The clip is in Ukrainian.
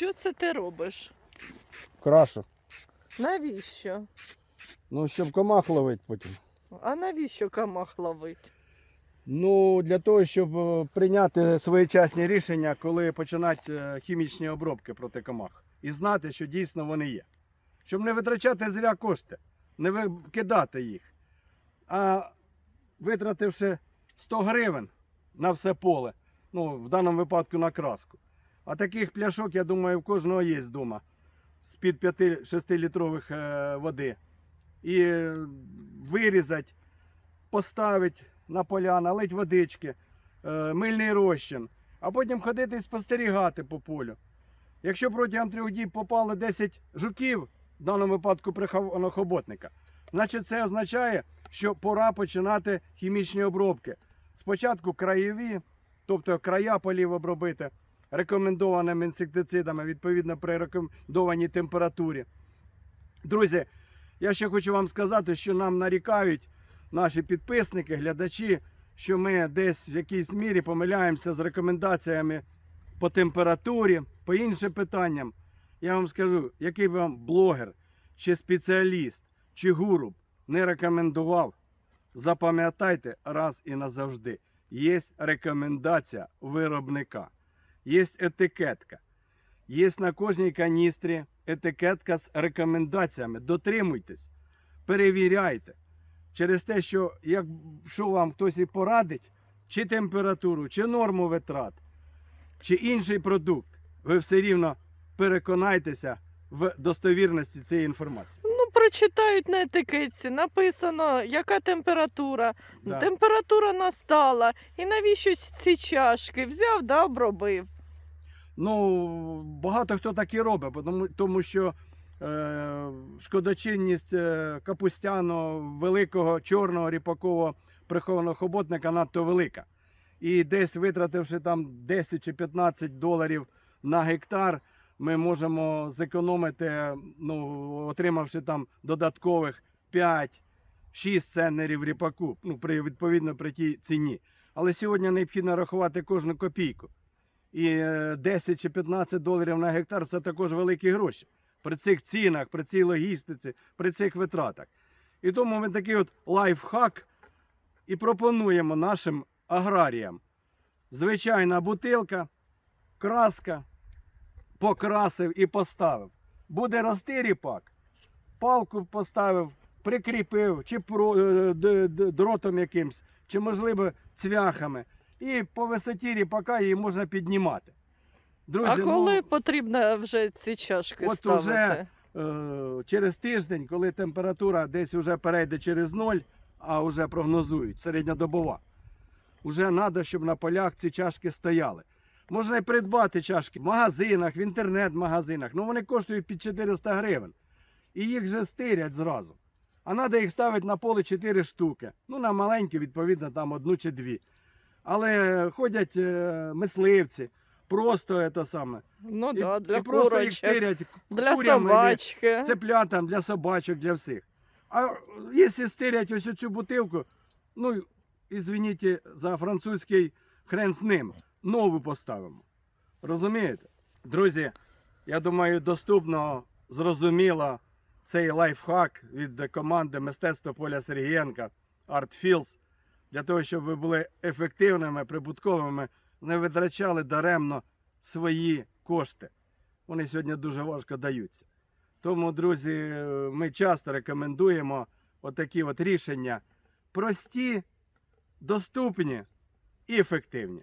Що це ти робиш? Крашу. Навіщо? Ну, щоб комах ловити потім. А навіщо камах ловить? Ну, для того, щоб е, прийняти своєчасні рішення, коли починати е, хімічні обробки проти комах. І знати, що дійсно вони є. Щоб не витрачати зря кошти, не викидати їх. А витративши 100 гривень на все поле, ну, в даному випадку на краску. А таких пляшок, я думаю, в кожного є вдома. З-під 5-6 літрових е, води. І е, вирізати, поставити на поля, налить водички, е, мильний розчин, а потім ходити і спостерігати по полю. Якщо протягом трьох діб попало 10 жуків, в даному випадку прихованого хоботника, значить це означає, що пора починати хімічні обробки. Спочатку краєві, тобто края полів обробити рекомендованими інсектицидами відповідно при рекомендованій температурі. Друзі, я ще хочу вам сказати, що нам нарікають наші підписники, глядачі, що ми десь в якійсь мірі помиляємося з рекомендаціями по температурі, по іншим питанням. Я вам скажу, який вам блогер, чи спеціаліст, чи гуру не рекомендував, запам'ятайте раз і назавжди. Є рекомендація виробника, є етикетка, є на кожній каністрі етикетка з рекомендаціями. Дотримуйтесь, перевіряйте. Через те, що якщо вам хтось і порадить, чи температуру, чи норму витрат, чи інший продукт, ви все рівно переконайтеся в достовірності цієї інформації. Прочитають на етикетці, написано, яка температура. Да. Температура настала. І навіщо ці чашки? Взяв, да, обробив. Ну, багато хто так і робить, тому, тому що е, шкодочинність е, капустяного великого чорного ріпакового прихованого хоботника надто велика. І десь витративши там 10 чи 15 доларів на гектар, ми можемо зекономити, ну, отримавши там додаткових 5-6 центнерів ріпаку, ну, при, відповідно при тій ціні. Але сьогодні необхідно рахувати кожну копійку. І е, 10 чи 15 доларів на гектар це також великі гроші. При цих цінах, при цій логістиці, при цих витратах. І тому ми такий от лайфхак і пропонуємо нашим аграріям. Звичайна бутилка, краска, покрасив і поставив. Буде рости ріпак, палку поставив, прикріпив, чи е, дротом якимсь, чи, можливо, цвяхами. І по висоті ріпака її можна піднімати. Друзі, а коли ну, потрібно вже ці чашки От ставити? уже е, через тиждень, коли температура десь вже перейде через ноль, а вже прогнозують середньодобова, вже треба, щоб на полях ці чашки стояли. Можна і придбати чашки в магазинах, в інтернет-магазинах. Ну вони коштують під 400 гривень. І їх вже стирять зразу. А треба їх ставити на поле 4 штуки. Ну, на маленькі, відповідно, там одну чи дві. Але ходять е, мисливці, просто це саме. Ну І, да, для і просто їх стирять для курям, собачки. цеплятам, для собачок, для всіх. А якщо стирять ось цю бутилку, ну, извините за французький хрен з ним, нову поставимо. Розумієте? Друзі, я думаю, доступно, зрозуміло цей лайфхак від команди мистецтва Поля Сергієнка ArtFields, для того, щоб ви були ефективними, прибутковими, не витрачали даремно свої кошти. Вони сьогодні дуже важко даються. Тому, друзі, ми часто рекомендуємо отакі от рішення прості, доступні і ефективні.